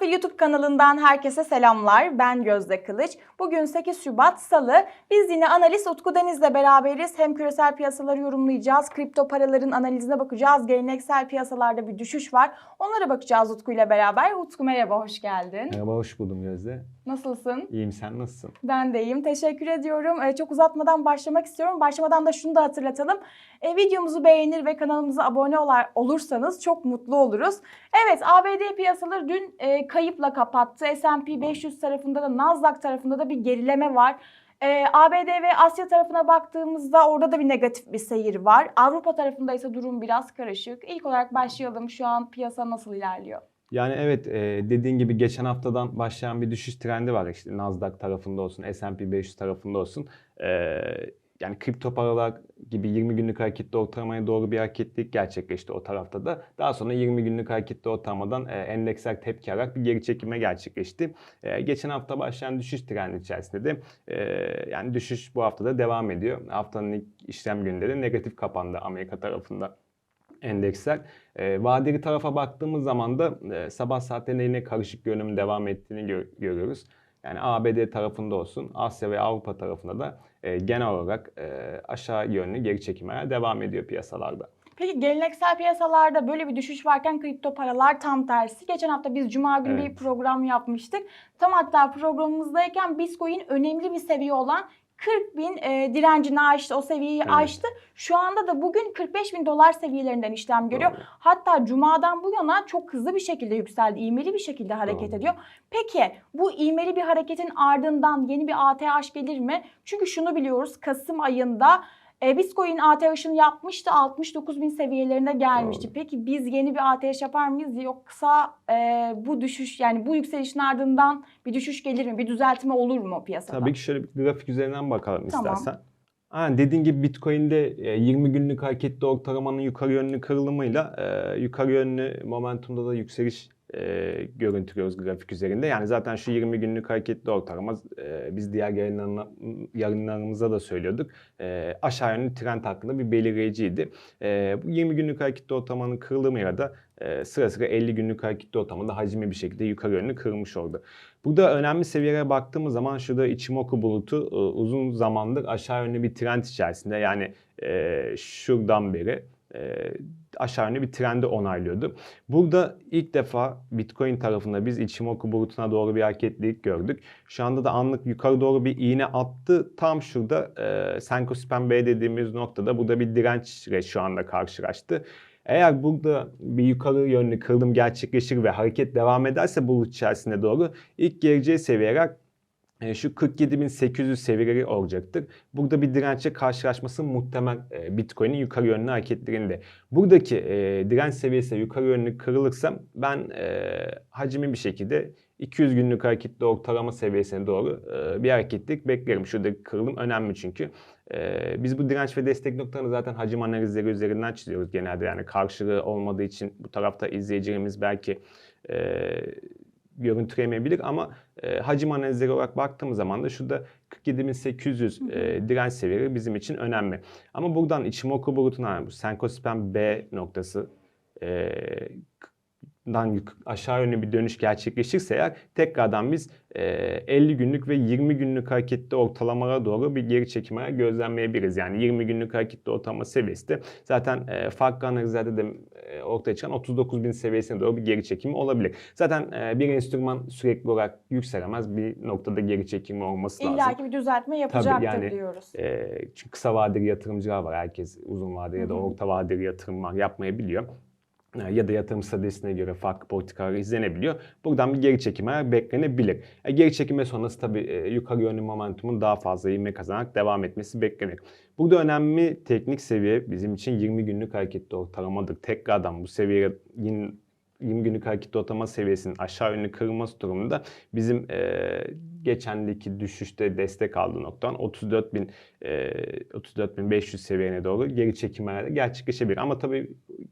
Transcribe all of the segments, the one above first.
Karanfil YouTube kanalından herkese selamlar. Ben Gözde Kılıç. Bugün 8 Şubat Salı. Biz yine analist Utku Deniz'le beraberiz. Hem küresel piyasaları yorumlayacağız, kripto paraların analizine bakacağız. Geleneksel piyasalarda bir düşüş var. Onlara bakacağız Utku ile beraber. Utku merhaba, hoş geldin. Merhaba, hoş buldum Gözde. Nasılsın? İyiyim, sen nasılsın? Ben de iyiyim. Teşekkür ediyorum. Ee, çok uzatmadan başlamak istiyorum. Başlamadan da şunu da hatırlatalım. Ee, videomuzu beğenir ve kanalımıza abone olar, olursanız çok mutlu oluruz. Evet, ABD piyasaları dün e, kayıpla kapattı. S&P 500 tarafında da Nasdaq tarafında da bir gerileme var. Ee, ABD ve Asya tarafına baktığımızda orada da bir negatif bir seyir var. Avrupa tarafında ise durum biraz karışık. İlk olarak başlayalım. Şu an piyasa nasıl ilerliyor? Yani evet e, dediğin gibi geçen haftadan başlayan bir düşüş trendi var işte Nasdaq tarafında olsun, S&P 500 tarafında olsun. E, yani kripto paralar gibi 20 günlük hareketli ortalamaya doğru bir hareketlilik gerçekleşti o tarafta da. Daha sonra 20 günlük hareketli ortalamadan e, endeksler tepki alarak bir geri çekime gerçekleşti. E, geçen hafta başlayan düşüş trendi içerisinde de yani düşüş bu hafta da devam ediyor. Haftanın ilk işlem de negatif kapandı Amerika tarafında endeksler. E, vadeli tarafa baktığımız zaman da e, sabah saatlerinde yine karışık görünüm devam ettiğini gör, görüyoruz. Yani ABD tarafında olsun, Asya ve Avrupa tarafında da e, genel olarak e, aşağı yönlü geri çekimler devam ediyor piyasalarda. Peki geleneksel piyasalarda böyle bir düşüş varken kripto paralar tam tersi. Geçen hafta biz Cuma günü bir Evet. program yapmıştık. Tam hatta programımızdayken Bitcoin önemli bir seviye olan 40 bin e, direncini aştı, o seviyeyi Evet. aştı. Şu anda da bugün 45 bin dolar seviyelerinden işlem görüyor. Doğru. Hatta Cuma'dan bu yana çok hızlı bir şekilde yükseldi, ivmeli bir şekilde hareket Doğru. ediyor. Peki bu ivmeli bir hareketin ardından yeni bir ATH gelir mi? Çünkü şunu biliyoruz Kasım ayında e, Bitcoin ATH'ını yapmıştı 69 bin seviyelerine gelmişti. Doğru. Peki biz yeni bir ATH yapar mıyız yoksa e, bu düşüş yani bu yükselişin ardından bir düşüş gelir mi? Bir düzeltme olur mu piyasada? Tabii ki şöyle bir grafik üzerinden bakalım Tamam. istersen. Aynen dediğin gibi Bitcoin'de e, 20 günlük hareketli ortalamanın yukarı yönlü kırılımıyla e, yukarı yönlü momentumda da yükseliş e, görüntülüyoruz grafik üzerinde. Yani zaten şu 20 günlük hareketli ortalama e, biz diğer yayınlarına, yayınlarımızda da söylüyorduk. E, aşağı yönlü trend hakkında bir belirleyiciydi. E, bu 20 günlük hareketli ortalamanın kırılımıyla da e, sıra sıra 50 günlük hareketli ortamında hacmi bir şekilde yukarı yönlü kırılmış oldu. Burada önemli seviyelere baktığımız zaman şurada Ichimoku bulutu e, uzun zamandır aşağı yönlü bir trend içerisinde. Yani e, şuradan beri e, aşağı yönlü bir trendi onaylıyordu. Burada ilk defa Bitcoin tarafında biz Ichimoku bulutuna doğru bir hareketlilik gördük. Şu anda da anlık yukarı doğru bir iğne attı. Tam şurada e, Senko Span B dediğimiz noktada burada bir dirençle şu anda karşılaştı. Eğer burada bir yukarı yönlü kırılım gerçekleşir ve hareket devam ederse bulut içerisinde doğru ilk geleceği seviyeler e, şu 47.800 seviyeleri olacaktır. Burada bir dirençle karşılaşması muhtemel e, Bitcoin'in yukarı yönlü hareketlerinde. Buradaki e, direnç seviyesi yukarı yönlü kırılırsa ben e, bir şekilde 200 günlük hareketli ortalama seviyesine doğru e, bir hareketlik beklerim. Şuradaki kırılım önemli çünkü. Biz bu direnç ve destek noktalarını zaten hacim analizleri üzerinden çiziyoruz genelde. Yani karşılığı olmadığı için bu tarafta izleyicilerimiz belki görüntüleyemeyebilir ama e, hacim analizleri olarak baktığımız zaman da şurada 47.800 e, direnç seviyeleri bizim için önemli. Ama buradan Ichimoku bulutuna yani bu Senkospan B noktası e, dan aşağı yönlü bir dönüş gerçekleşirse eğer tekrardan biz e, 50 günlük ve 20 günlük hareketli ortalamalara doğru bir geri çekime gözlemleyebiliriz. Yani 20 günlük hareketli ortalama seviyesi de zaten e, farklı analizlerde de e, ortaya çıkan 39 bin seviyesine doğru bir geri çekimi olabilir. Zaten e, bir enstrüman sürekli olarak yükselemez. Bir noktada geri çekimi olması lazım. İlla ki bir düzeltme yapacaktır yani, diyoruz. E, çünkü kısa vadeli yatırımcılar var. Herkes uzun vadeli ya da orta vadeli yatırımlar yapmayabiliyor. E, Ya da yatırım stratejisine göre farklı politikalar izlenebiliyor. Buradan bir geri çekime beklenebilir. E, geri çekime sonrası tabii e, yukarı yönlü momentumun daha fazla ivme kazanarak devam etmesi beklenir. Burada önemli teknik seviye bizim için 20 günlük hareketli ortalamadır. Tekrardan bu seviyeye 20 günlük hareketli ortalama seviyesinin aşağı yönlü kırılması durumunda bizim e, geçendeki düşüşte destek aldığı noktadan 34.000 e, 34.500 seviyene doğru geri çekimler de gerçekleşebilir. Ama tabii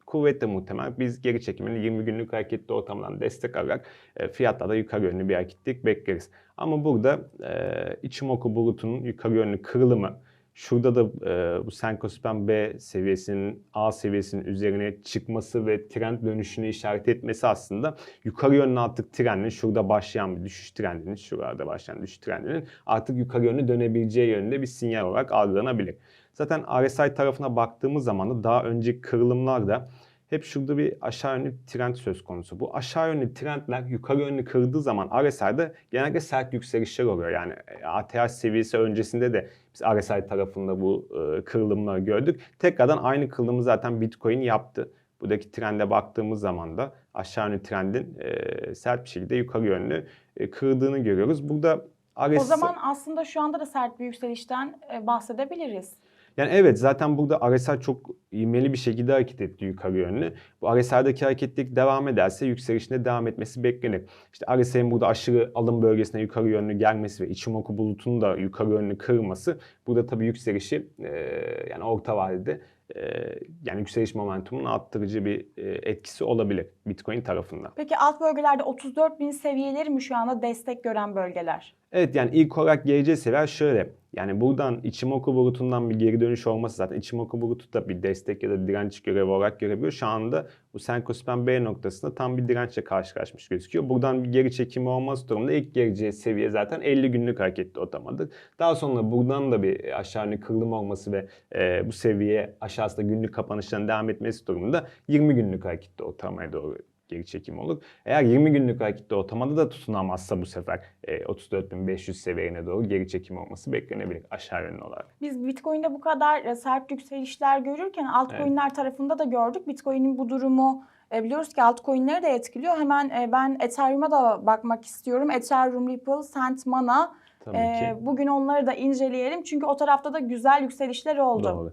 kuvvetle muhtemel biz geri çekimini 20 günlük hareketli ortamdan destek alarak e, fiyatta da yukarı yönlü bir hareketlik bekleriz. Ama burada e, Ichimoku bulutunun yukarı yönlü kırılımı Şurada da e, bu Senkospan B seviyesinin A seviyesinin üzerine çıkması ve trend dönüşünü işaret etmesi aslında yukarı yönlü artık trendin şurada başlayan bir düşüş trendinin şurada başlayan düşüş trendinin artık yukarı yönlü dönebileceği yönünde bir sinyal olarak algılanabilir. Zaten RSI tarafına baktığımız zaman da daha önceki kırılımlarda hep şurada bir aşağı yönlü trend söz konusu. Bu aşağı yönlü trendler yukarı yönlü kırdığı zaman RSI'de genelde sert yükselişler oluyor. Yani e, ATH seviyesi öncesinde de biz RSI tarafında bu e, kırılımları gördük. Tekrardan aynı kırılımı zaten Bitcoin yaptı. Buradaki trende baktığımız zaman da aşağı yönlü trendin e, sert bir şekilde yukarı yönlü kırdığını görüyoruz. Burada RSI... O zaman aslında şu anda da sert bir yükselişten bahsedebiliriz. Yani evet zaten burada RSI çok ivmeli bir şekilde hareket etti yukarı yönlü. Bu RSI'deki hareketlilik devam ederse yükselişinde devam etmesi beklenir. İşte RSI'nin burada aşırı alım bölgesine yukarı yönlü gelmesi ve Ichimoku bulutunun da yukarı yönlü kırması burada tabii yükselişi e, yani orta vadede yani yükseliş momentumunu arttırıcı bir e, etkisi olabilir Bitcoin tarafından. Peki alt bölgelerde 34 bin seviyeleri mi şu anda destek gören bölgeler? Evet yani ilk olarak geleceği seviye şöyle. Yani buradan Ichimoku bulutundan bir geri dönüş olması zaten Ichimoku bulutu da bir destek ya da direnç görevi olarak görebiliyor. Şu anda bu Senkospan B noktasında tam bir dirençle karşılaşmış gözüküyor. Buradan bir geri çekimi olması durumunda ilk geleceği seviye zaten 50 günlük hareketli otamadır. Daha sonra buradan da bir aşağı yönlü kırılım olması ve e, bu seviye aşağısında günlük kapanışların devam etmesi durumunda 20 günlük hareketli otamaya doğru geri çekim olur. Eğer 20 günlük hareketli ortamada da tutunamazsa bu sefer e, 34.500 seviyene doğru geri çekim olması beklenebilir aşağı yönlü olarak. Biz Bitcoin'de bu kadar e, sert yükselişler görürken altcoin'ler tarafında da gördük. Bitcoin'in bu durumu e, biliyoruz ki altcoin'leri de etkiliyor. Hemen e, ben Ethereum'a da bakmak istiyorum. Ethereum, Ripple, Cent, Mana. Tabii E, ki. bugün onları da inceleyelim. Çünkü o tarafta da güzel yükselişler oldu. Doğru.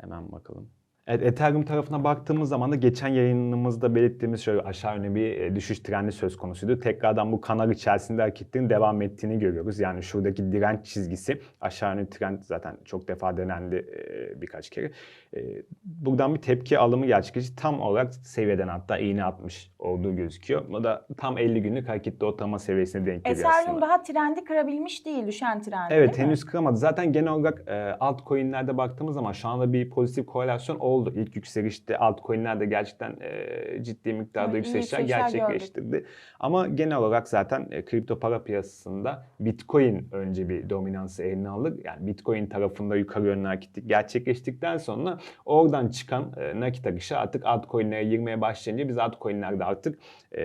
Hemen bakalım. Evet, Ethereum tarafına baktığımız zaman da geçen yayınımızda belirttiğimiz şöyle aşağı yönlü bir e, düşüş trendi söz konusuydu. Tekrardan bu kanal içerisinde hareketlerin devam ettiğini görüyoruz. Yani şuradaki direnç çizgisi aşağı yönlü trend zaten çok defa denendi e, birkaç kere. E, buradan bir tepki alımı gerçekleşti. Tam olarak seviyeden hatta iğne atmış olduğu gözüküyor. Bu da tam 50 günlük hareketli ortalama seviyesine denk geliyor Ethereum aslında. daha trendi kırabilmiş değil, düşen trendi Evet mi? henüz kıramadı. Zaten genel olarak altcoin'lerde baktığımız zaman şu anda bir pozitif korelasyon oldu. İlk yükselişte altcoin'ler de gerçekten e, ciddi miktarda Evet, yükselişler yükselişler gerçekleştirdi. Ama genel olarak zaten e, kripto para piyasasında Bitcoin önce bir dominansı eline alır. Yani Bitcoin tarafında yukarı yönlü hareketlik gerçekleştikten sonra oradan çıkan e, nakit akışı artık altcoin'lere girmeye başlayınca biz altcoin'lerde artık e,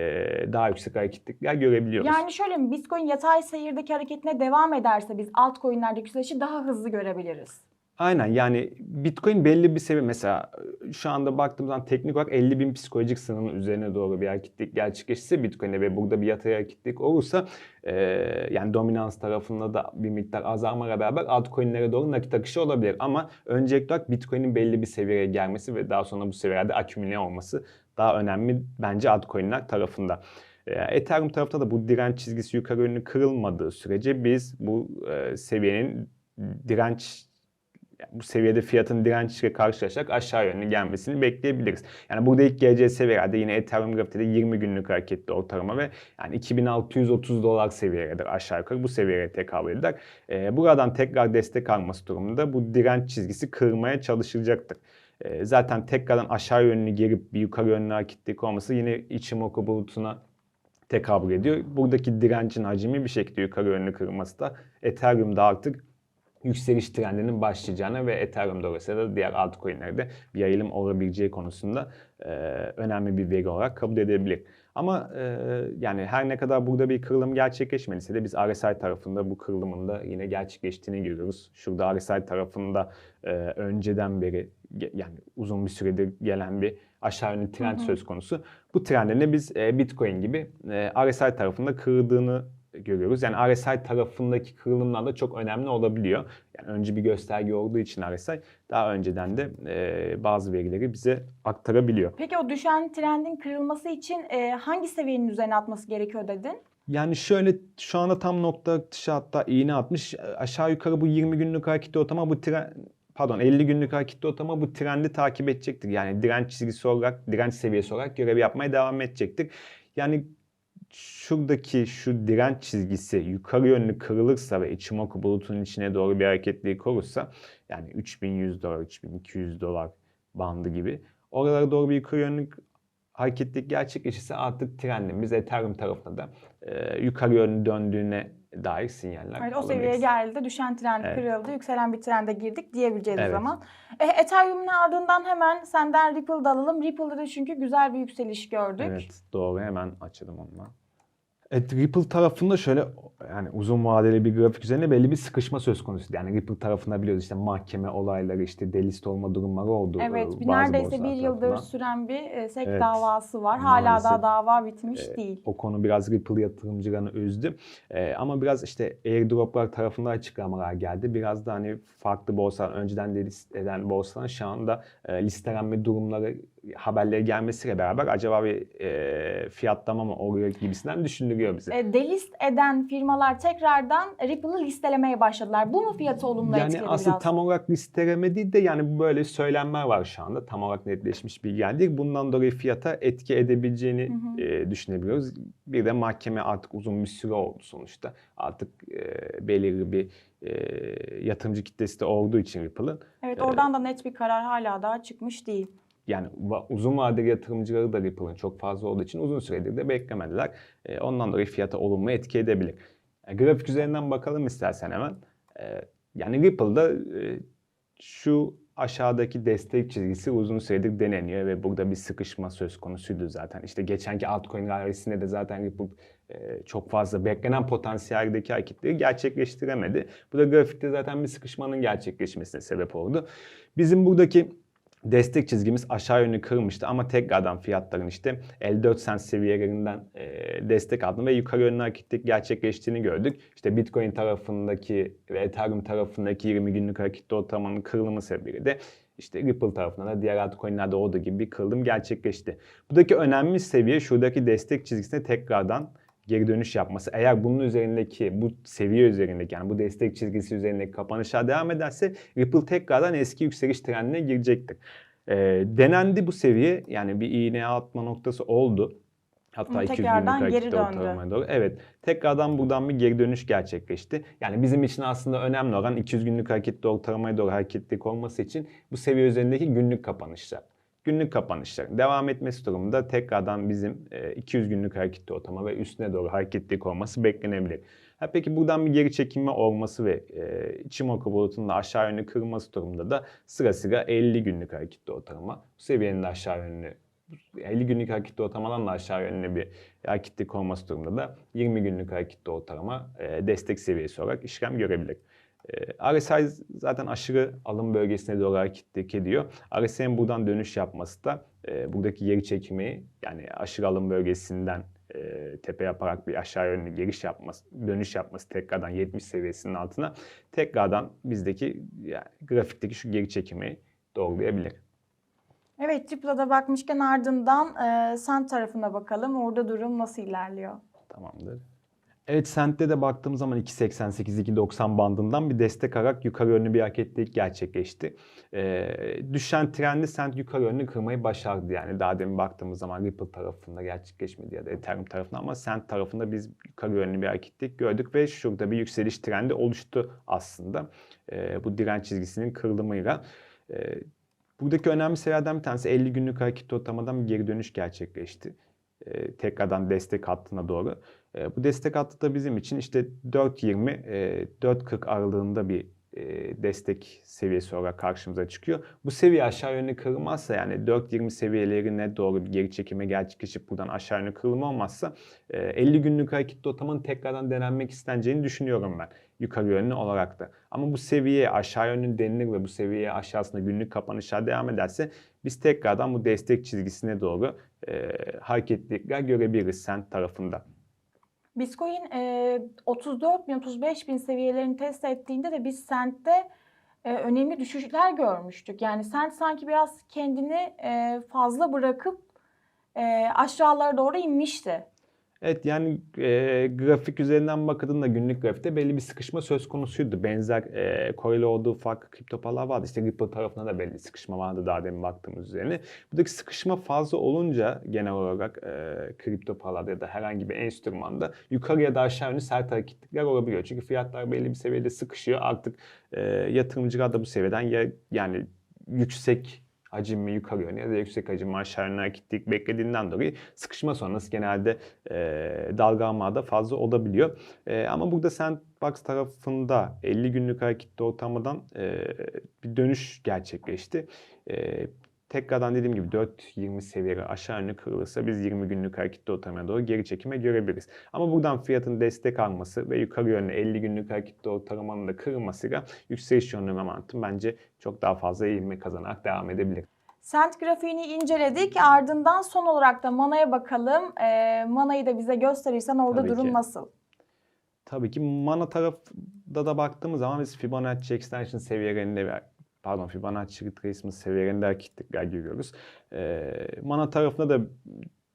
daha yüksek hareketlikler görebiliyoruz. Yani şöyle mi? Bitcoin yatay seyirdeki hareketine devam ederse biz altcoin'lerdeki yükselişi daha hızlı görebiliriz. Aynen yani Bitcoin belli bir seviye mesela şu anda baktığımız zaman teknik olarak 50 bin psikolojik sınırın üzerine doğru bir hareketlik gerçekleşirse Bitcoin'de ve burada bir yatay hareketlik olursa e, yani dominans tarafında da bir miktar azalmayla beraber altcoin'lere doğru nakit akışı olabilir. Ama öncelikli olarak Bitcoin'in belli bir seviyeye gelmesi ve daha sonra bu seviyelerde akümüle olması daha önemli bence altcoin'ler tarafında. Ethereum tarafında da bu direnç çizgisi yukarı yönlü kırılmadığı sürece biz bu e, seviyenin direnç bu seviyede fiyatın dirençle karşılaşarak aşağı yönlü gelmesini bekleyebiliriz. Yani burada ilk geleceği seviyelerde yine Ethereum grafiğinde 20 günlük hareketli ortalama ve yani 2630 dolar seviyelerdir aşağı yukarı bu seviyeye tekabül eder. Ee, buradan tekrar destek alması durumunda bu direnç çizgisi kırmaya çalışılacaktır. Ee, zaten tekrardan aşağı yönlü gelip bir yukarı yönlü hareketlilik olması yine Ichimoku bulutuna tekabül ediyor. Buradaki direncin hacmi bir şekilde yukarı yönlü kırılması da Ethereum'da artık yükseliş trendinin başlayacağını ve Ethereum dolayısıyla da diğer altcoin'lerde bir yayılım olabileceği konusunda e, önemli bir veri olarak kabul edilebilir. Ama e, yani her ne kadar burada bir kırılım gerçekleşmediyse de biz RSI tarafında bu kırılımın da yine gerçekleştiğini görüyoruz. Şurada RSI tarafında e, önceden beri yani uzun bir süredir gelen bir aşağı yönlü trend Hı hı. söz konusu. Bu trendin de biz e, Bitcoin gibi e, RSI tarafında kırdığını görüyoruz. Yani RSI tarafındaki kırılımlar da çok önemli olabiliyor. Yani önce bir gösterge olduğu için RSI daha önceden de e, bazı verileri bize aktarabiliyor. Peki o düşen trendin kırılması için e, hangi seviyenin üzerine atması gerekiyor dedin? Yani şöyle şu anda tam nokta atışı hatta iğne atmış. Aşağı yukarı bu 20 günlük hareketli ortama bu tren pardon 50 günlük hareketli ortama bu trendi takip edecektir. Yani direnç çizgisi olarak, direnç seviyesi olarak görev yapmaya devam edecektir. Yani şuradaki şu direnç çizgisi yukarı yönlü kırılırsa ve Ichimoku bulutunun içine doğru bir hareketlilik olursa yani 3100 dolar, 3200 dolar bandı gibi oralara doğru bir yukarı yönlü hareketlilik gerçekleşirse artık trendimiz Ethereum tarafında da e, yukarı yönlü döndüğüne dair sinyaller Evet, o seviyeye geldi. Düşen trend Evet. kırıldı. Yükselen bir trende girdik diyebileceğiz o Evet. zaman. E, Ethereum'un ardından hemen senden Ripple'da alalım. Ripple'da da çünkü güzel bir yükseliş gördük. Evet doğru hemen açalım onu. Evet Ripple tarafında şöyle yani uzun vadeli bir grafik üzerinde belli bir sıkışma söz konusu. Yani Ripple tarafında biliyoruz işte mahkeme olayları işte delist olma durumları oldu. Evet, e, bir bazı neredeyse borsalar bir yıldır tarafından. süren bir e, SEC Evet, davası var. Hala maalesef. daha dava bitmiş E, değil. O konu biraz Ripple yatırımcılarını üzdü. E, ama biraz işte airdroplar tarafında açıklamalar geldi. Biraz da hani farklı borsalar, önceden de list eden borsaların şu anda e, listelenme durumları haberleri gelmesiyle beraber acaba bir e, fiyatlama mı oluyor gibisinden düşündürüyor bizi. E, delist eden firmalar tekrardan Ripple'ı listelemeye başladılar. Bu mu fiyatı olumlu Yani etkiledi aslında biraz? tam olarak listeleme değil de yani böyle söylenmeler var şu anda. Tam olarak netleşmiş bilgi değil. Bundan dolayı fiyata etki edebileceğini Hı hı. e, düşünebiliyoruz. Bir de mahkeme artık uzun bir süre oldu sonuçta. Artık e, belirli bir e, yatırımcı kitlesi de olduğu için Ripple'ın. Evet e, oradan da net bir karar hala daha çıkmış değil. Yani uzun vadeli yatırımcıları da Ripple'ın çok fazla olduğu için uzun süredir de beklemediler. E, ondan dolayı fiyata olumlu etki edebilir. E, grafik üzerinden bakalım istersen hemen. E, yani Ripple'da şu aşağıdaki destek çizgisi uzun süredir deneniyor ve burada bir sıkışma söz konusuydu zaten. İşte geçenki altcoin rallisinde de zaten Ripple çok fazla beklenen potansiyeldeki hareketleri gerçekleştiremedi. Bu da grafikte zaten bir sıkışmanın gerçekleşmesine sebep oldu. Bizim buradaki destek çizgimiz aşağı yönlü kırılmıştı ama tekrardan fiyatların işte 54 sent seviyelerinden e, destek aldı ve yukarı yönlü hareketlik gerçekleştiğini gördük. İşte Bitcoin tarafındaki ve Ethereum tarafındaki 20 günlük hareketli ortalamanın kırılımı sebebiyle de işte Ripple tarafında da diğer altcoin'lerde olduğu gibi bir kırılım gerçekleşti. Buradaki önemli seviye şuradaki destek çizgisine tekrardan geri dönüş yapması. Eğer bunun üzerindeki, bu seviye üzerindeki yani bu destek çizgisi üzerindeki kapanışlar devam ederse Ripple tekrardan eski yükseliş trendine girecektir. Ee, denendi bu seviye yani bir iğne atma noktası oldu. Hatta Ama 200 tekrardan günlük geri hareketli döndü. ortalamaya doğru. Evet. Tekrardan buradan bir geri dönüş gerçekleşti. Yani bizim için aslında önemli olan 200 günlük hareketli ortalamaya doğru hareketlilik olması için bu seviye üzerindeki günlük kapanışlar. Günlük kapanışların devam etmesi durumunda tekrardan bizim e, 200 günlük hareketli ortalama ve üstüne doğru hareketlilik olması beklenebilir. Ha peki buradan bir geri çekilme olması ve e, Ichimoku bulutunun da aşağı yönlü kırılması durumunda da sıra sıra 50 günlük hareketli ortalama. Bu seviyenin de aşağı yönlü 50 günlük hareketli ortalamadan da aşağı yönlü bir hareketlilik olması durumunda da 20 günlük hareketli ortalama e, destek seviyesi olarak işlem görebilir. E, RSI zaten aşırı alım bölgesine doğru hareketlilik ediyor. RSI'nin buradan dönüş yapması da e, buradaki geri çekmeyi yani aşırı alım bölgesinden e, tepe yaparak bir aşağı yönlü giriş yapması, dönüş yapması tekrardan 70 seviyesinin altına tekrardan bizdeki yani grafikteki şu geri çekmeyi doğrulayabilir. Evet Ripple'a da bakmışken ardından e, Sand tarafına bakalım. Orada durum nasıl ilerliyor? Tamamdır. Evet Sent'te de baktığımız zaman 2.88-2.90 bandından bir destek alarak yukarı yönlü bir hareketlilik gerçekleşti. Ee, düşen trendi Sent yukarı yönlü kırmayı başardı. Yani daha demin baktığımız zaman Ripple tarafında gerçekleşmedi ya da Ethereum tarafında ama Sent tarafında biz yukarı yönlü bir hareketlilik gördük ve şurada bir yükseliş trendi oluştu aslında. Ee, bu direnç çizgisinin kırılımıyla. Ee, buradaki önemli seviyelerden bir tanesi 50 günlük hareketli ortalamadan bir geri dönüş gerçekleşti. Ee, tekrardan destek hattına doğru. E, Bu destek hattı da bizim için işte 4.20, e, 4.40 aralığında bir e, destek seviyesi olarak karşımıza çıkıyor. Bu seviye aşağı yönlü kırılmazsa yani 4.20 seviyelerine doğru bir geri çekime gerçekleşip buradan aşağı yönlü kırılma olmazsa e, 50 günlük hareketli ortamın tekrardan denenmek isteneceğini düşünüyorum ben yukarı yönlü olarak da. Ama bu seviyeye aşağı yönlü denilir ve bu seviyeye aşağısında günlük kapanışlar devam ederse biz tekrardan bu destek çizgisine doğru e, hareketlilikler görebiliriz sen tarafında. Bitcoin e, 34 bin 35 bin seviyelerini test ettiğinde de biz Sent'te e, önemli düşüşler görmüştük. Yani Sent sanki biraz kendini e, fazla bırakıp e, aşağılara doğru inmişti. Evet yani e, grafik üzerinden bakıldığında günlük grafikte belli bir sıkışma söz konusuydu. Benzer e, koreli olduğu farklı kripto paralar vardı. İşte Ripple tarafında da belli sıkışma vardı daha demin baktığımız üzerine. Buradaki sıkışma fazla olunca genel olarak e, kripto paralarda ya da herhangi bir enstrümanda yukarı ya da aşağı yönlü sert hareketlikler olabiliyor. Çünkü fiyatlar belli bir seviyede sıkışıyor. Artık e, yatırımcılar da bu seviyeden ya, yani yüksek hacimli yukarı yönlü ya da yüksek hacimli aşağı yönlü beklediğinden dolayı sıkışma sonrası genelde e, dalgalanma da fazla olabiliyor. E, ama burada Sandbox tarafında 50 günlük hareketli ortamdan e, bir dönüş gerçekleşti. E, tekrardan dediğim gibi 4.20 seviyeleri aşağı yönlü kırılırsa biz 20 günlük hareketli ortamına doğru geri çekime görebiliriz. Ama buradan fiyatın destek alması ve yukarı yönlü 50 günlük hareketli ortalamanın da kırılmasıyla yükseliş yönlü momentum bence çok daha fazla ivme kazanarak devam edebilir. Sent grafiğini inceledik. Ardından son olarak da Mana'ya bakalım. Ee, Mana'yı da bize gösterirsen orada Tabii durum ki. nasıl? Tabii ki mana tarafında da baktığımız zaman biz Fibonacci extension seviyelerinde pardon Fibonacci retracement seviyelerinde hareketlikler görüyoruz. Ee, mana tarafında da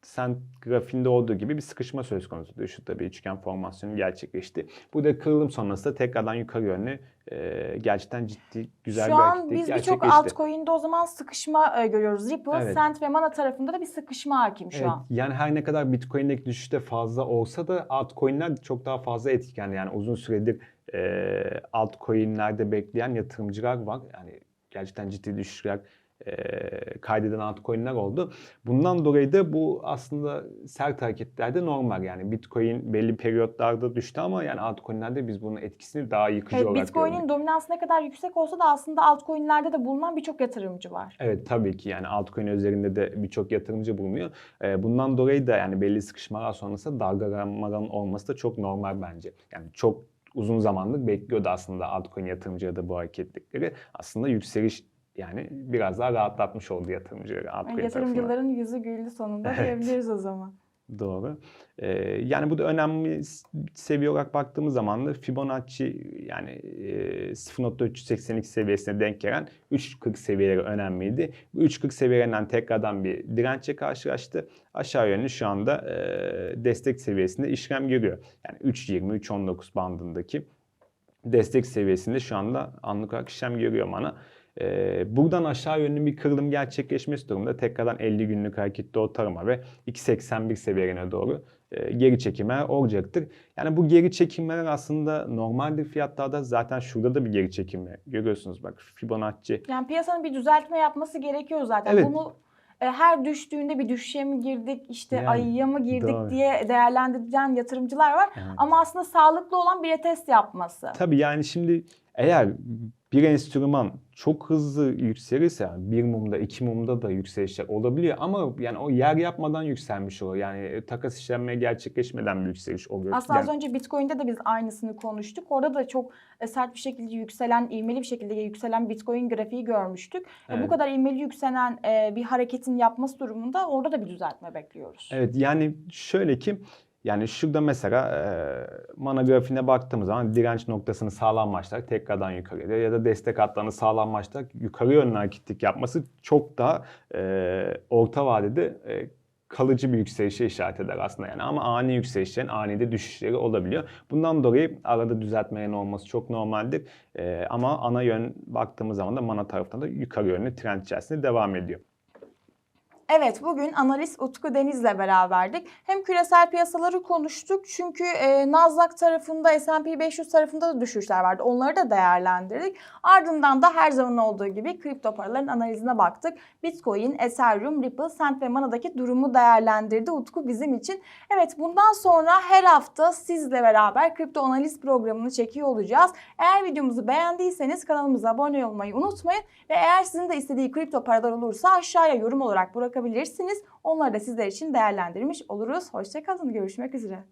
sen grafiğinde olduğu gibi bir sıkışma söz konusu. Şurada bir üçgen formasyonu gerçekleşti. Burada kırılım sonrası da tekrardan yukarı yönlü e, gerçekten ciddi güzel Şu bir an hareketlilik biz birçok gerçekleşti. altcoin'de o zaman sıkışma e, görüyoruz. Ripple, Evet. Sent ve Mana tarafında da bir sıkışma hakim şu Evet, an. yani her ne kadar Bitcoin'deki düşüşte fazla olsa da altcoin'ler çok daha fazla etken. Yani uzun süredir e, altcoin'lerde bekleyen yatırımcılar var. Yani gerçekten ciddi düşüşler e, kaydeden altcoin'ler oldu. Bundan dolayı da bu aslında sert hareketlerde normal. Yani Bitcoin belli periyotlarda düştü ama yani altcoin'lerde biz bunun etkisini daha yıkıcı Evet, olarak Bitcoin'in dominansı ne kadar yüksek olsa da aslında altcoin'lerde de bulunan birçok yatırımcı var. Evet tabii ki yani altcoin üzerinde de birçok yatırımcı bulunuyor. Ee, bundan dolayı da yani belli sıkışmalar sonrası dalgalanmaların olması da çok normal bence. Yani çok uzun zamandır bekliyordu aslında altcoin yatırımcıları da bu hareketlikleri. Aslında yükseliş yani biraz daha rahatlatmış oldu yatırımcıları Yani yatırımcıların yüzü güldü sonunda Evet. diyebiliriz o zaman. Doğru. Ee, yani bu da önemli seviye olarak baktığımız zaman da Fibonacci yani e, 0.382 seviyesine denk gelen 3.40 seviyeleri önemliydi. Bu 3.40 seviyelerinden tekrardan bir dirençle karşılaştı. Aşağı yönlü şu anda e, destek seviyesinde işlem görüyor. Yani 3.20-3.19 bandındaki destek seviyesinde şu anda anlık olarak işlem görüyor bana. Ee, buradan aşağı yönlü bir kırılım gerçekleşmesi durumunda tekrardan 50 günlük hareketli ortalama ve 2.81 seviyelerine doğru e, geri çekimler olacaktır. Yani bu geri çekimler aslında normaldir fiyatlarda zaten şurada da bir geri çekimi görüyorsunuz bak Fibonacci Yani piyasanın bir düzeltme yapması gerekiyor zaten. Evet. Bunu e, her düştüğünde bir düşüşe mi girdik, işte Yani, ayıya mı girdik doğru. diye değerlendiren yatırımcılar var. Evet. Ama aslında sağlıklı olan bir retest yapması. Tabii yani şimdi eğer bir enstrüman çok hızlı yükselirse yani bir mumda iki mumda da yükselişler olabiliyor ama yani o yer yapmadan yükselmiş oluyor. Yani e, takas işlenmeye gerçekleşmeden bir yükseliş oluyor. Aslında Yani- az önce Bitcoin'de de biz aynısını konuştuk. Orada da çok e, sert bir şekilde yükselen, ivmeli bir şekilde yükselen Bitcoin grafiği görmüştük. E, Bu Evet. kadar ivmeli yükselen bir hareketin yapması durumunda orada da bir düzeltme bekliyoruz. Evet yani şöyle ki yani şurada mesela e, mana grafiğine baktığımız zaman direnç noktasını sağlamlaştırarak tekrardan yukarı gidiyor ya da destek hatlarını sağlamlaştırarak yukarı yönlü hareketlik yapması çok daha e, orta vadede e, kalıcı bir yükselişe işaret eder aslında yani ama ani yükselişlerin ani de düşüşleri olabiliyor. Bundan dolayı arada düzeltmelerin olması çok normaldir. E, ama ana yön baktığımız zaman da mana tarafından da yukarı yönlü trend içerisinde devam ediyor. Evet, bugün analist Utku Deniz'le beraberdik. Hem küresel piyasaları konuştuk çünkü e, Nasdaq tarafında, S&P 500 tarafında da düşüşler vardı. Onları da değerlendirdik. Ardından da her zaman olduğu gibi kripto paraların analizine baktık. Bitcoin, Ethereum, Ripple, Sent ve Mana'daki durumu değerlendirdi Utku bizim için. Evet, bundan sonra her hafta sizle beraber kripto analiz programını çekiyor olacağız. Eğer videomuzu beğendiyseniz kanalımıza abone olmayı unutmayın. Ve eğer sizin de istediği kripto paralar olursa aşağıya yorum olarak bırakabilirsiniz. Onları da sizler için değerlendirmiş oluruz. Hoşçakalın. Görüşmek üzere.